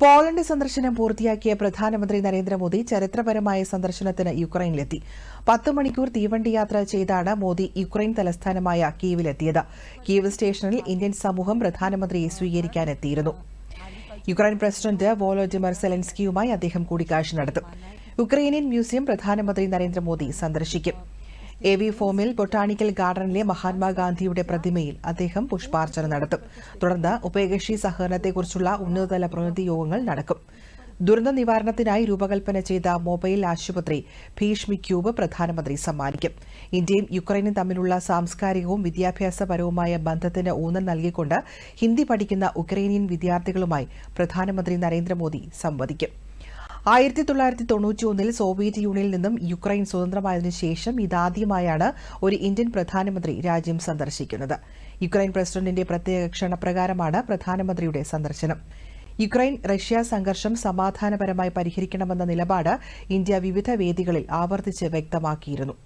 Poland സന്ദർശനം പൂർത്തിയാക്കിയ പ്രധാനമന്ത്രി നരേന്ദ്രമോദി ചരിത്രപരമായ സന്ദർശനത്തിന് യുക്രൈനിലെത്തി. പത്ത് മണിക്കൂർ തീവണ്ടി യാത്ര ചെയ്താണ് മോദി യുക്രൈൻ തലസ്ഥാനമായ കീവിലെത്തിയത്. കീവ് സ്റ്റേഷനിൽ ഇന്ത്യൻ സമൂഹം പ്രധാനമന്ത്രിയെ സ്വീകരിക്കാനെത്തിയിരുന്നു. യുക്രൈൻ പ്രസിഡന്റ് വോളോഡിമർ സെലൻസ്കിയുമായി അദ്ദേഹം കൂടിക്കാഴ്ച നടത്തും. യുക്രൈനിയൻ മ്യൂസിയം പ്രധാനമന്ത്രി നരേന്ദ്രമോദി സന്ദർശിക്കും. എ വി ഫോമിൽ ബൊട്ടാണിക്കൽ ഗാർഡനിലെ മഹാത്മാഗാന്ധിയുടെ പ്രതിമയിൽ അദ്ദേഹം പുഷ്പാർച്ചന നടത്തും. തുടർന്ന് ഉഭയകക്ഷി സഹകരണത്തെക്കുറിച്ചുള്ള ഉന്നതതല പ്രതിനിധി യോഗങ്ങൾ നടക്കും. ദുരന്ത നിവാരണത്തിനായി രൂപകൽപ്പന ചെയ്ത മൊബൈൽ ആശുപത്രി ഭീഷ്മി ക്യൂബ് പ്രധാനമന്ത്രി സമ്മാനിക്കും. ഇന്ത്യയും യുക്രൈനും തമ്മിലുള്ള സാംസ്കാരികവും വിദ്യാഭ്യാസപരവുമായ ബന്ധത്തിന് ഊന്നൽ നൽകിക്കൊണ്ട് ഹിന്ദി പഠിക്കുന്ന ഉക്രൈനിയൻ വിദ്യാർത്ഥികളുമായി പ്രധാനമന്ത്രി നരേന്ദ്രമോദി സംവദിക്കും. ആയിരത്തി തൊള്ളായിരത്തി തൊണ്ണൂറ്റി ഒന്നിൽ സോവിയറ്റ് യൂണിയനിൽ നിന്നും യുക്രൈൻ സ്വതന്ത്രമായതിനു ശേഷം ഇതാദ്യമായാണ് ഒരു ഇന്ത്യൻ പ്രധാനമന്ത്രി രാജ്യം സന്ദർശിക്കുന്നത്. യുക്രൈൻ പ്രസിഡന്റിന്റെ പ്രത്യേക ക്ഷണപ്രകാരമാണ് പ്രധാനമന്ത്രിയുടെ സന്ദർശനം. യുക്രൈൻ റഷ്യ സംഘർഷം സമാധാനപരമായി പരിഹരിക്കണമെന്ന നിലപാട് ഇന്ത്യ വിവിധ വേദികളിൽ ആവർത്തിച്ച് വ്യക്തമാക്കിയിരുന്നു.